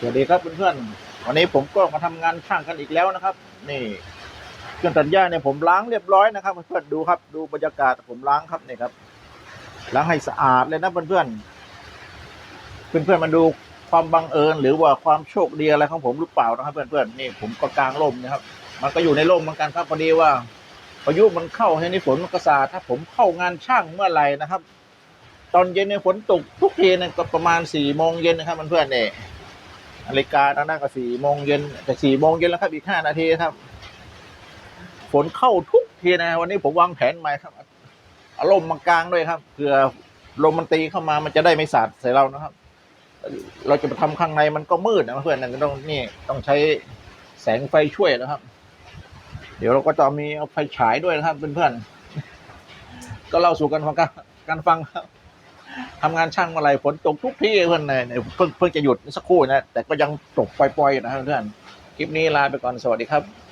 สวัสดีครับเพื่อนๆวันนี้ผมก็มาทำงานช่างกันอีกแล้วนะครับ นี่เครื่องตัดหญ้าเนี่ยผมล้างเรียบร้อยนะครับเพื่อนๆดูครับดูบรรยากาศผมล้างครับนี่ครับล้างให้สะอาดเลยนะเพื่อนๆเพื่อนๆมาดูความบังเอิญหรือว่าความโชคดีอะไรของผมหรือเปล่านะครับ เพื่อนๆนี่ผมก็กลางร่มนะครับ มันก็อยู่ในร่มเหมือนกันครับพอดีว่าพายุมันเข้าให้ในฝนมันก็สาถ้าผมเข้างานช่างเมื่อไหร่นะครับ ตอนเย็นเนี่ยฝนตกทุกทีนี่ยก็ประมาณสี่โมงเย็นนะครับเพื่อนๆเนี่ย นาฬิกาตอนนั้นก็สี่โมงเย็นแต่สี่โมงเย็นแล้วครับอีกห้านาทีครับ ฝนเข้าทุกทีนะวันนี้ผมวางแผนใหม่ครับอาลมมากลางด้วยครับเผื่อลมมันตีเข้ามามันจะได้ไม่สาดใส่เรานะครับ เราจะไปทำข้างในมันก็มืดนะเพื่อนนะก็ต้องนี่ต้องใช้แสงไฟช่วยนะครับ เดี๋ยวเราก็จะมีเอาไฟฉายด้วยนะครับเพื่อนๆก็เล่าสู่กันฟังกันฟังครับ ทำงานช่างอะไรฝนตกทุกที่เพื่อนเนี่ยเพิ่งเพิ่งจะหยุดสักครู่นะแต่ก็ยังตกปล่อยๆอยู่นะเพื่อนคลิปนี้ลาไปก่อนสวัสดีครับ